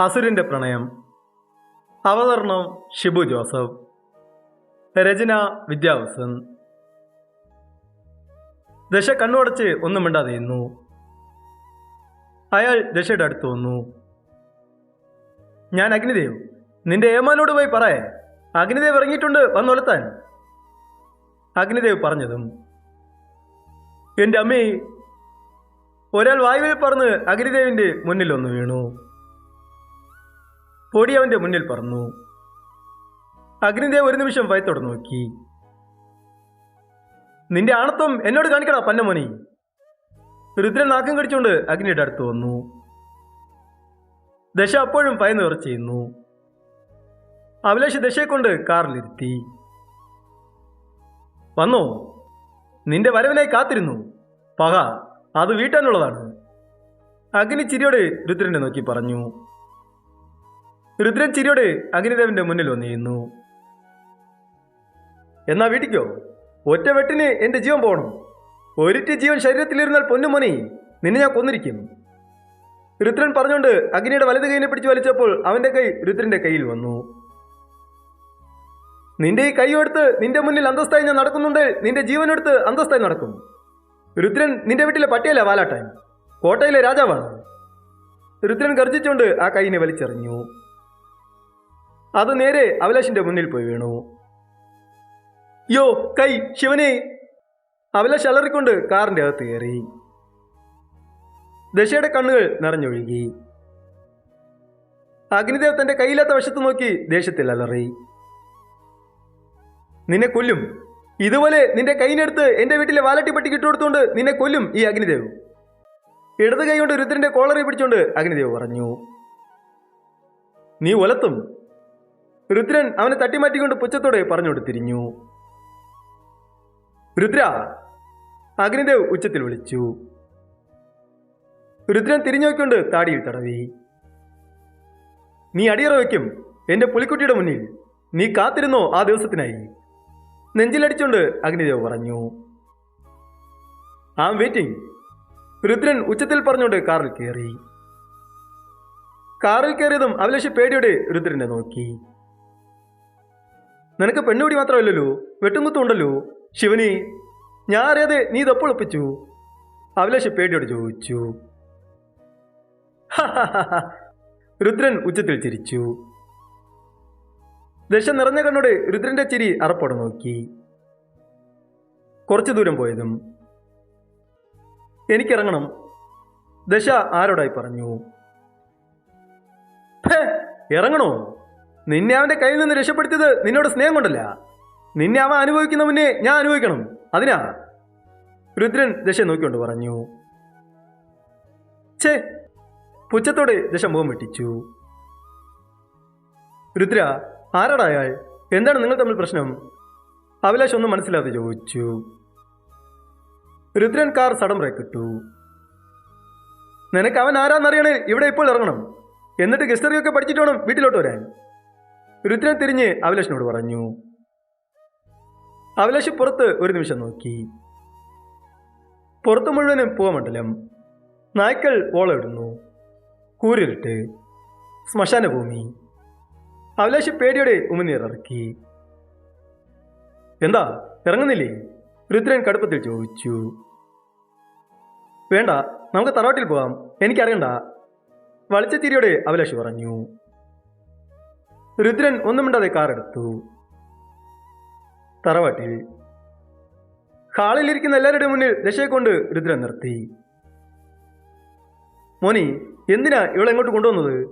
അസുരന്റെ പ്രണയം. അവതരണം ഷിബു ജോസഫ്. രചന വിദ്യാവസൻ ദശ കണ്ണുടച്ച് ഒന്നും മിണ്ടാതെ നിന്നു. അയാൾ ദശയുടെ അടുത്ത് വന്നു. ഞാൻ അഗ്നിദേവ്. നിന്റെ ഏമാനോട് പോയി പറയേ അഗ്നിദേവ് ഇറങ്ങിയിട്ടുണ്ട്. വന്നൊലത്താൻ അഗ്നിദേവ് പറഞ്ഞതും എന്റെ അമ്മേ ഒരാൾ വായുവിൽ പറന്ന് അഗ്നിദേവിന്റെ മുന്നിൽ ഒന്ന് വീണു. പൊടി അവന്റെ മുന്നിൽ പറന്നു. അഗ്നിദേവ് ഒരു നിമിഷം ഭയത്തോടെ നോക്കി. നിന്റെ ആണത്വം എന്നോട് കാണിക്കടാ പന്നമോനി. രുദ്രൻ നാക്കം കടിച്ചുകൊണ്ട് അഗ്നിയുടെ അടുത്ത് വന്നു. ദശ അപ്പോഴും ഭയന്ന് ഉറച്ചു ചെയ്യുന്നു. അഭിലാഷ് ദശയെ കൊണ്ട് കാറിലിരുത്തി. വന്നോ നിന്റെ വരവിനായി കാത്തിരുന്നു. പക അത് വീട്ടാനുള്ളതാണ്. അഗ്നി ചിരിയോട് രുദ്രനെ നോക്കി പറഞ്ഞു. രുദ്രൻ ചിരിയോടെ അഗ്നിദേവന്റെ മുന്നിൽ വന്നിരുന്നു. എന്നാ വീട്ടിക്കോ? ഒറ്റ വെട്ടിന് എന്റെ ജീവൻ പോകണം ഒരിറ്റ ജീവൻ ശരീരത്തിലിരുന്നാൽ പൊന്നുമണി നിന്നെ ഞാൻ കൊന്നിരിക്കും. രുദ്രൻ പറഞ്ഞുകൊണ്ട് അഗ്നിയുടെ വലത് കൈയിനെ പിടിച്ചു വലിച്ചപ്പോൾ അവന്റെ കൈ രുദ്രന്റെ കയ്യിൽ വന്നു. നിന്റെ ഈ കൈയെടുത്ത് നിന്റെ മുന്നിൽ അന്തസ്ഥായി ഞാൻ നടക്കുന്നുണ്ട് നിന്റെ ജീവനെടുത്ത് അന്തസ്ഥായി നടക്കും. രുദ്രൻ നിന്റെ വീട്ടിലെ പട്ടിയല്ല വാലാട്ടാൻ കോട്ടയിലെ രാജാവാണ്. രുദ്രൻ ഗർജിച്ചുകൊണ്ട് ആ കൈയിനെ വലിച്ചെറിഞ്ഞു. അത് നേരെ അഭിലാഷിന്റെ മുന്നിൽ പോയി വീണു. യോ കൈ ശിവനെ. അഭിലാഷ് അലറിക്കൊണ്ട് കാറിന്റെ അകത്ത് കയറി. ദശയുടെ കണ്ണുകൾ നിറഞ്ഞൊഴുകി. അഗ്നിദേവ് തന്റെ കയ്യില്ലാത്ത വശത്ത് നോക്കി ദേഷ്യത്തിൽ അലറി. നിന്നെ കൊല്ലും. ഇതുപോലെ നിന്റെ കൈയിനെടുത്ത് എന്റെ വീട്ടിലെ വാലട്ടി പട്ടിക്ക് ഇട്ടുകൊടുത്തുകൊണ്ട് നിന്നെ കൊല്ലും ഈ അഗ്നിദേവ്. ഇടത് കൈ കൊണ്ട് രുദ്രന്റെ കോളറി പിടിച്ചുകൊണ്ട് അഗ്നിദേവ് പറഞ്ഞു. നീ ഒലത്തും. രുദ്രൻ അവനെ തട്ടിമാറ്റിക്കൊണ്ട് പുച്ഛത്തോടെ പറഞ്ഞുകൊണ്ട് തിരിഞ്ഞു. രുദ്ര അഗ്നിദേവ് ഉച്ചത്തിൽ വിളിച്ചു. രുദ്രൻ തിരിഞ്ഞു താടിയിൽ തടവി. നീ അടിയറ വയ്ക്കും. എന്റെ പുലിക്കുട്ടിയുടെ മുന്നിൽ നീ കാത്തിരുന്നോ ആ ദിവസത്തിനായി? നെഞ്ചിലടിച്ചുകൊണ്ട് അഗ്നിദേവ് പറഞ്ഞു. ആം വെയിറ്റിംഗ് രുദ്രൻ ഉച്ചത്തിൽ പറഞ്ഞുകൊണ്ട് കാറിൽ കയറി കാറിൽ കയറിയതും അഭിലാഷ് പേടിയോടെ രുദ്രനെ നോക്കി. നിനക്ക് പെണ്ണുപിടി മാത്രമല്ലല്ലോ? വെട്ടുംകുത്തും ഉണ്ടല്ലോ ശിവനി ഞാൻ അറിയാതെ നീ ഇതെപ്പോൾ ഒപ്പിച്ചു? അഭിലാഷ് പേടിയോട് ചോദിച്ചു. രുദ്രൻ ഉച്ചത്തിൽ ചിരിച്ചു. ദശ നിറഞ്ഞ കണ്ണോട് രുദ്രന്റെ ചിരി അറപ്പോടെ നോക്കി. കുറച്ചു ദൂരം പോയതും എനിക്കിറങ്ങണം. ദശ ആരോടായി പറഞ്ഞു? "ഹേ, ഇറങ്ങണോ? നിന്നെ അവന്റെ കയ്യിൽ നിന്ന് രക്ഷപ്പെടുത്തിയത് നിന്നോട് സ്നേഹം കൊണ്ടല്ല. നിന്നെ അവൻ അനുഭവിക്കുന്ന മുന്നേ ഞാൻ അനുഭവിക്കണം. അതിനാ? രുദ്രൻ ദശ നോക്കിക്കൊണ്ട് പറഞ്ഞു. ഛേ പുച്ഛത്തോടെ ദശ മുഖം വെട്ടിച്ചു. രുദ്ര ആരാടാ അയാൾ? എന്താണ് നിങ്ങൾ തമ്മിൽ പ്രശ്നം? അഭിലാഷ് ഒന്നും മനസ്സിലാതെ ചോദിച്ചു. രുദ്രൻ കാർ സടം ബ്രേക്കിട്ടു നിനക്ക് അവൻ ആരാന്നറിയണേ ഇവിടെ ഇപ്പോൾ ഇറങ്ങണം. എന്നിട്ട് ഗസ്റ്ററിയൊക്കെ പഠിച്ചിട്ട് വേണം വീട്ടിലോട്ട് വരാൻ. രുദ്രൻ തിരിഞ്ഞ് അഭിലാഷിനോട് പറഞ്ഞു. അഭിലാഷ് പുറത്ത് ഒരു നിമിഷം നോക്കി. പുറത്തു മുഴുവനും പൂവമണ്ഡലം. നായ്ക്കൾ ഓളമിടുന്നു. കൂരിരുട്ട്. ശ്മശാന ഭൂമി. അഭിലാഷ് പേടിയോടെ ഉമിനീറിറക്കി എന്താ ഇറങ്ങുന്നില്ലേ? രുദ്രൻ കടുപ്പത്തിൽ ചോദിച്ചു. വേണ്ട നമുക്ക് തറവാട്ടിൽ പോവാം. എനിക്കറിയണ്ട വളിച്ച ചിരിയോടെ അഭിലാഷ് പറഞ്ഞു. രുദ്രൻ ഒന്നും മിണ്ടാതെ കാറെടുത്തു. തറവാട്ടിൽ. ഹാളിലിരിക്കുന്ന എല്ലാവരുടെ മുന്നിൽ ദശയെ കൊണ്ട് രുദ്രൻ നിർത്തി. മോനി എന്തിനാ ഇവളെ എങ്ങോട്ട് കൊണ്ടുവന്നത്?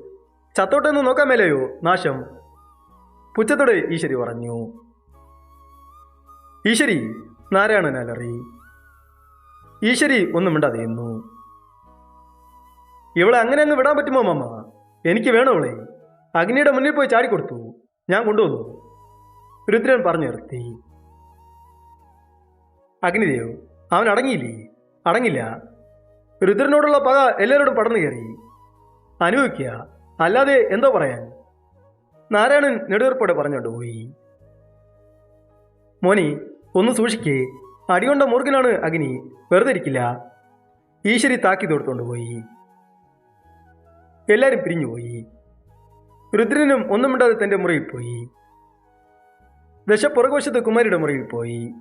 ചത്തോട്ടെന്ന് നോക്കാൻ മേലെയോ? നാശം. പുച്ഛത്തോടെ ഈശ്വരി പറഞ്ഞു. ഈശ്വരി നാരായണൻ അലറി. ഈശ്വരി ഒന്നും മിണ്ടാതെ നിന്നു ഇവളെ അങ്ങനെ അങ്ങ് വിടാൻ പറ്റുമോ മാമ? എനിക്ക് വേണോ ഇവളെ അഗ്നിയുടെ മുന്നിൽ പോയി ചാടിക്കൊടുത്തു ഞാൻ കൊണ്ടുവന്നു. രുദ്രൻ പറഞ്ഞു നിർത്തി. അഗ്നിദേവ് അവൻ അടങ്ങിയില്ലേ? അടങ്ങില്ല. രുദ്രനോടുള്ള പക എല്ലാവരോടും പടർന്നു കയറി. അനുഭവിക്കുക അല്ലാതെ എന്തോ പറയാൻ. നാരായണൻ നെടുവീർപ്പോടെ പറഞ്ഞുകൊണ്ട് പോയി. മോനി ഒന്ന് സൂക്ഷിക്കേ. അടികൊണ്ട മുറുകനാണ് അഗ്നി. വെറുതെ ഇരിക്കില്ല. ഈശ്വരി താക്കി തൊടുത്തോണ്ട് പോയി. എല്ലാവരും പിരിഞ്ഞുപോയി രുദ്രനും ഒന്നും മിണ്ടാതെ തന്റെ മുറിയിൽ പോയി. ദശ പുറകുവശത്ത് കുമാരിയുടെ മുറിയിൽ പോയി.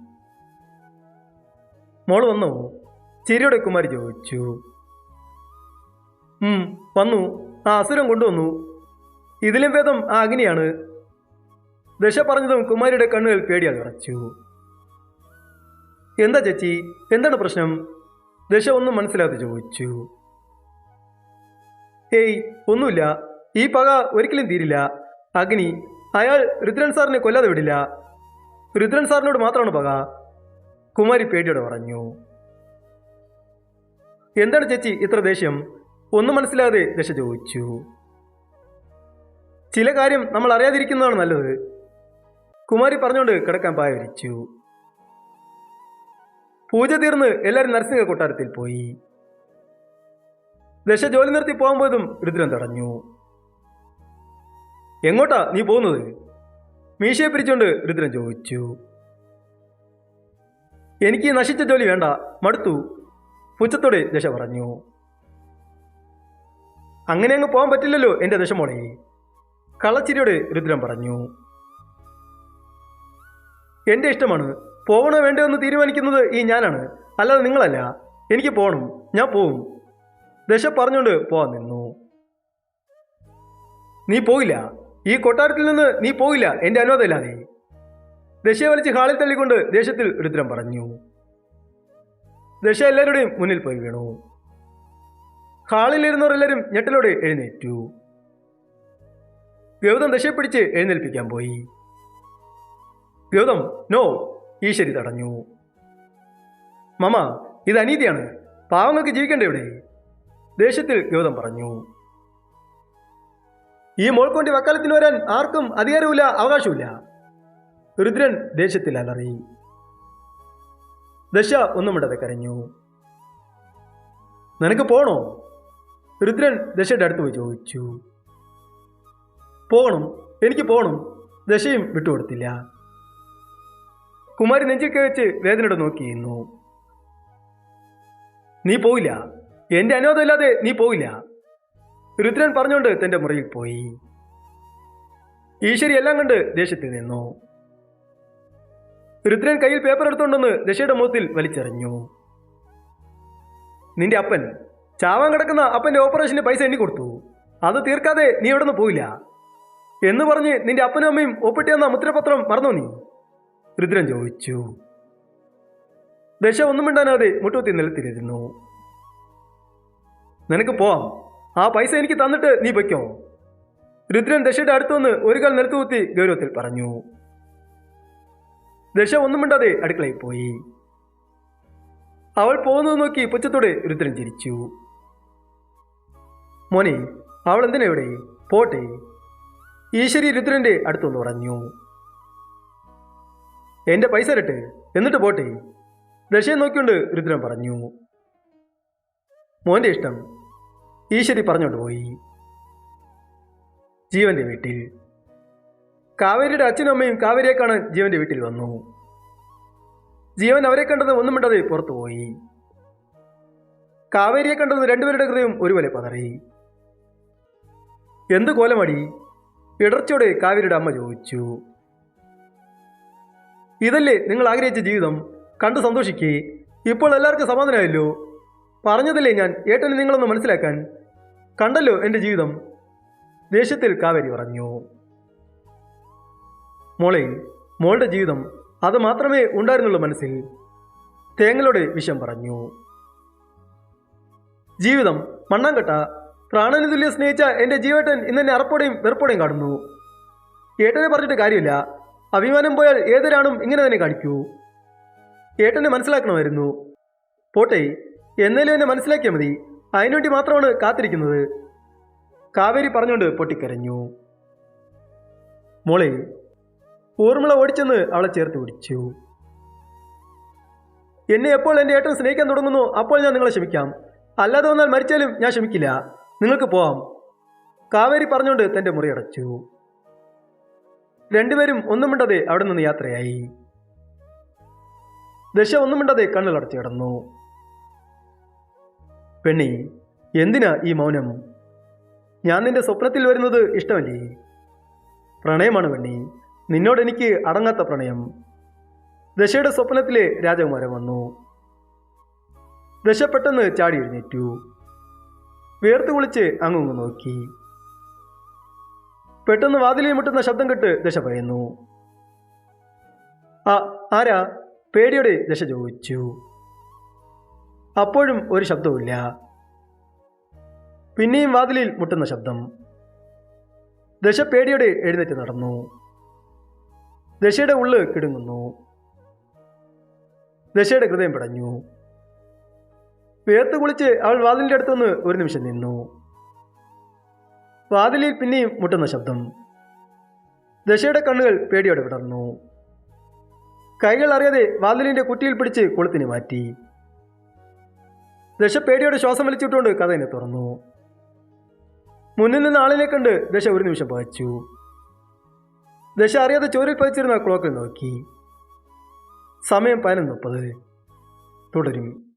മോൾ വന്നു. ചിരിയുടെ കുമാരി ചോദിച്ചു. വന്നു. ആ അസുരം കൊണ്ടുവന്നു. ഇതിലും ഭേദം ആ അഗ്നിയാണ്. ദശ പറഞ്ഞതും കുമാരിയുടെ കണ്ണുകൾ പേടിയാൽ നിറച്ചു. എന്താ ചേച്ചി? എന്താണ് പ്രശ്നം? ദശ ഒന്നും മനസ്സിലാതെ ചോദിച്ചു. ഏയ് ഒന്നുമില്ല. ഈ പക ഒരിക്കലും തീരില്ല. അഗ്നി അയാൾ രുദ്രൻ സാറിനെ കൊല്ലാതെ വിടില്ല. രുദ്രൻ സാറിനോട് മാത്രമാണ് പക. കുമാരി പേടിയോടെ പറഞ്ഞു. എന്താണ് ചേച്ചി ഇത്ര ദേഷ്യം? ഒന്നും മനസ്സിലാതെ ദശ ചോദിച്ചു. ചില കാര്യം നമ്മൾ അറിയാതിരിക്കുന്നതാണ് നല്ലത് കുമാരി പറഞ്ഞുകൊണ്ട് കിടക്കാൻ പായ വിരിച്ചു. പൂജ തീർന്ന് എല്ലാവരും നരസിംഹ കൊട്ടാരത്തിൽ പോയി. ദശ ജോലി നിർത്തി പോകുമ്പോഴും രുദ്രൻ തടഞ്ഞു. എങ്ങോട്ടാ നീ പോകുന്നത്? മീശയെ പിരിച്ചുകൊണ്ട് രുദ്രൻ ചോദിച്ചു. എനിക്ക് നശിച്ച ജോലി വേണ്ട മടുത്തു. പുച്ഛത്തോടെ ദശ പറഞ്ഞു. അങ്ങനെ അങ്ങ് പോകാൻ പറ്റില്ലല്ലോ എന്റെ ദശമോളെ കള്ളച്ചിരിയോട് രുദ്രൻ പറഞ്ഞു. എന്റെ ഇഷ്ടമാണ്. പോകണോ വേണ്ടോ എന്ന് തീരുമാനിക്കുന്നത് ഈ ഞാനാണ്. അല്ലാതെ നിങ്ങളല്ല. എനിക്ക് പോകണം ഞാൻ പോവും. ദശ പറഞ്ഞുകൊണ്ട് പോവാൻ നിന്നു. നീ പോയില്ല. ഈ കൊട്ടാരത്തിൽ നിന്ന് നീ പോയില്ല എന്റെ അനുവാദമില്ലാതെ ദശയെ വലിച്ച് ഹാളിൽ തള്ളിക്കൊണ്ട് ദേശത്തിൽ രുദ്രം പറഞ്ഞു. ദശ എല്ലാവരുടെയും മുന്നിൽ പോയി വീണു. ഹാളിലിരുന്നവരെല്ലാവരും ഞെട്ടലോടെ എഴുന്നേറ്റു. ഗൗതം ദശയെ പിടിച്ച് എഴുന്നേൽപ്പിക്കാൻ പോയി. ഗൗതം നോ ഈശ്വരി തടഞ്ഞു. മമ ഇത് അനീതിയാണ്. പാവങ്ങൾക്ക് ജീവിക്കണ്ടേ ഇവിടെ? ദേശത്തിൽ ഗൗതം പറഞ്ഞു. ഈ മോൾക്കൊണ്ടി വക്കാലത്തിന് വരാൻ ആർക്കും അധികാരമില്ല അവകാശമില്ല രുദ്രൻ ദേഷ്യത്തിൽ അലറി ദശ ഒന്നും ഇടതെ കരഞ്ഞു. നിനക്ക് പോണോ? രുദ്രൻ ദശയുടെ അടുത്ത് പോയി ചോദിച്ചു. പോകണം എനിക്ക് പോകണം ദശയും വിട്ടുകൊടുത്തില്ല. കുമാരി നെഞ്ചിൽ വെച്ച് വേദനയുടെ നോക്കിയിരുന്നു നീ പോയില്ല. എന്റെ അനുവാദമില്ലാതെ നീ പോയില്ല. രുദ്രൻ പറഞ്ഞുകൊണ്ട് തന്റെ മുറിയിൽ പോയി. ഈശ്വരി എല്ലാം കണ്ട് ദേഷ്യത്തിൽ നിന്നു. രുദ്രൻ കയ്യിൽ പേപ്പർ എടുത്തുകൊണ്ടെന്ന് ദശയുടെ മുഖത്തിൽ വലിച്ചെറിഞ്ഞു. നിന്റെ അപ്പൻ ചാവാൻ കിടക്കുന്ന അപ്പന്റെ ഓപ്പറേഷന് പൈസ എണ്ണി കൊടുത്തു. അത് തീർക്കാതെ നീ ഇവിടെ നിന്ന് പോയില്ല എന്ന് പറഞ്ഞ് നിന്റെ അപ്പനും അമ്മയും ഒപ്പിട്ടിയെന്ന മുദ്രപത്രം മറന്നു നീ? രുദ്രൻ ചോദിച്ചു. ദശ ഒന്നും മിണ്ടാനാതെ മുട്ടുകുത്തി നിലത്തിരുന്നു. നിനക്ക് പോവാം. ആ പൈസ എനിക്ക് തന്നിട്ട് നീ പൊയ്ക്കോ രുദ്രൻ ദശയുടെ അടുത്തുനിന്ന് ഒരു കാൽ നിലത്തുകുത്തി ഗൗരവത്തിൽ പറഞ്ഞു. ദശ ഒന്നും മിണ്ടാതെ അടുക്കളയിൽ പോയി. അവൾ പോകുന്നത് നോക്കി പുച്ഛത്തോടെ രുദ്രൻ ചിരിച്ചു. മോനെ അവൾ എന്തിനാ ഇവിടെ? പോട്ടെ. ഈശ്വരി രുദ്രന്റെ അടുത്തൊന്ന് പറഞ്ഞു. എന്റെ പൈസ ഇരട്ടെ എന്നിട്ട് പോട്ടെ. ദശയെ നോക്കിക്കൊണ്ട് രുദ്രൻ പറഞ്ഞു. മോന്റെ ഇഷ്ടം. ഈശ്വരി പറഞ്ഞുകൊണ്ട് പോയി. ജീവന്റെ വീട്ടിൽ. കാവേരിയുടെ അച്ഛനും അമ്മയും കാവേരിയെ കാണാൻ ജീവന്റെ വീട്ടിൽ വന്നു. ജീവൻ അവരെ കണ്ടത് ഒന്നും മിണ്ടാതെ പുറത്തു പോയി. കാവേരിയെ കണ്ടത് രണ്ടുപേരുടെ ഹൃദയം ഒരുപോലെ പതറി. എന്ത് കോലമടി? ഇടർച്ചയോടെ കാവേരിയുടെ അമ്മ ചോദിച്ചു. ഇതല്ലേ നിങ്ങൾ ആഗ്രഹിച്ച ജീവിതം? കണ്ടു സന്തോഷിക്കേ. ഇപ്പോൾ എല്ലാവർക്കും സമാധാനമായല്ലോ. പറഞ്ഞതല്ലേ ഞാൻ. ഏട്ടന് നിങ്ങളൊന്ന് മനസ്സിലാക്കാൻ. കണ്ടല്ലോ എന്റെ ജീവിതം. ദേഷ്യത്തിൽ കാവേരി പറഞ്ഞു. മോളെ മോളുടെ ജീവിതം അത് മാത്രമേ ഉണ്ടായിരുന്നുള്ളൂ മനസ്സിൽ. തേങ്ങലോടെ വിഷം പറഞ്ഞു. ജീവിതം മണ്ണാങ്കട്ട പ്രാണന് സ്നേഹിച്ച എന്റെ ജീവേട്ടൻ ഇന്നെന്നെ അറപ്പോടെയും വെറുപ്പോടെയും കാണുന്നു. ഏട്ടനെ പറഞ്ഞിട്ട് കാര്യമില്ല. അഭിമാനം പോയാൽ ഏതൊരാണും ഇങ്ങനെ തന്നെ കാണിക്കൂ. ഏട്ടനെ മനസ്സിലാക്കണമായിരുന്നു. പോട്ടെ എന്നേലും എന്നെ മനസ്സിലാക്കിയാൽ മതി. അതിനുവേണ്ടി മാത്രമാണ് കാത്തിരിക്കുന്നത്. കാവേരി പറഞ്ഞുകൊണ്ട് പൊട്ടിക്കരഞ്ഞു. മോളെ ഊർമിള ഓടിച്ചെന്ന് അവളെ ചേർത്ത് പിടിച്ചു. എന്നെ എപ്പോൾ എന്റെ ഏട്ടൻ സ്നേഹിക്കാൻ തുടങ്ങുന്നു അപ്പോൾ ഞാൻ നിങ്ങളെ ക്ഷമിക്കാം. അല്ലാതെ വന്നാൽ മരിച്ചാലും ഞാൻ ക്ഷമിക്കില്ല. നിങ്ങൾക്ക് പോവാം. കാവേരി പറഞ്ഞുകൊണ്ട് തന്റെ മുറി അടച്ചു. രണ്ടുപേരും ഒന്നും മിണ്ടാതെ അവിടെ നിന്ന് യാത്രയായി. ദശ ഒന്നും മിണ്ടാതെ കണ്ണിലടച്ചു കിടന്നു. പെണ്ണി എന്തിനാ ഈ മൗനം? ഞാൻ നിന്റെ സ്വപ്നത്തിൽ വരുന്നത് ഇഷ്ടമല്ലേ? പ്രണയമാണ് പെണ്ണി നിന്നോട് എനിക്ക് അടങ്ങാത്ത പ്രണയം. ദശയുടെ സ്വപ്നത്തിലെ രാജകുമാരൻ വന്നു. ദശ പെട്ടെന്ന് ചാടി എഴുന്നേറ്റു. വേർത്ത് കുളിച്ച് അങ്ങുങ്ങ് നോക്കി. പെട്ടെന്ന് വാതിലിൽ മുട്ടുന്ന ശബ്ദം കെട്ട് ദശ പറയുന്നു. ആ ആരാ? പേടിയോടെ ദശ ചോദിച്ചു. അപ്പോഴും ഒരു ശബ്ദവുമില്ല. പിന്നെയും വാതിലിൽ മുട്ടുന്ന ശബ്ദം. ദശ പേടിയോടെ എഴുന്നേറ്റ് നടന്നു. ദശയുടെ ഉള്ള് കിടുങ്ങുന്നു. ദശയുടെ ഹൃദയം പടഞ്ഞു. വേർത്ത് കുളിച്ച് അവൾ വാതിലിന്റെ അടുത്തുനിന്ന് ഒരു നിമിഷം നിന്നു. വാതിലിൽ പിന്നെയും മുട്ടുന്ന ശബ്ദം. ദശയുടെ കണ്ണുകൾ പേടിയോടെ വിടർന്നു. കൈകൾ അറിയാതെ വാതിലിന്റെ കുറ്റിയിൽ പിടിച്ച് കുളത്തിന് മാറ്റി. ദശ പേടിയോടെ ശ്വാസം വലിച്ചിട്ടുകൊണ്ട് കഥയിനെ തുറന്നു. മുന്നിൽ നിന്ന് ആളിനെ കണ്ട് ദശ ഒരു നിമിഷം പകച്ചു ദശ അറിയാതെ ചോരിൽ പതിച്ചിരുന്ന ക്ലോക്കിൽ നോക്കി. സമയം പതിനൊന്ന് മുപ്പത്. തുടരും.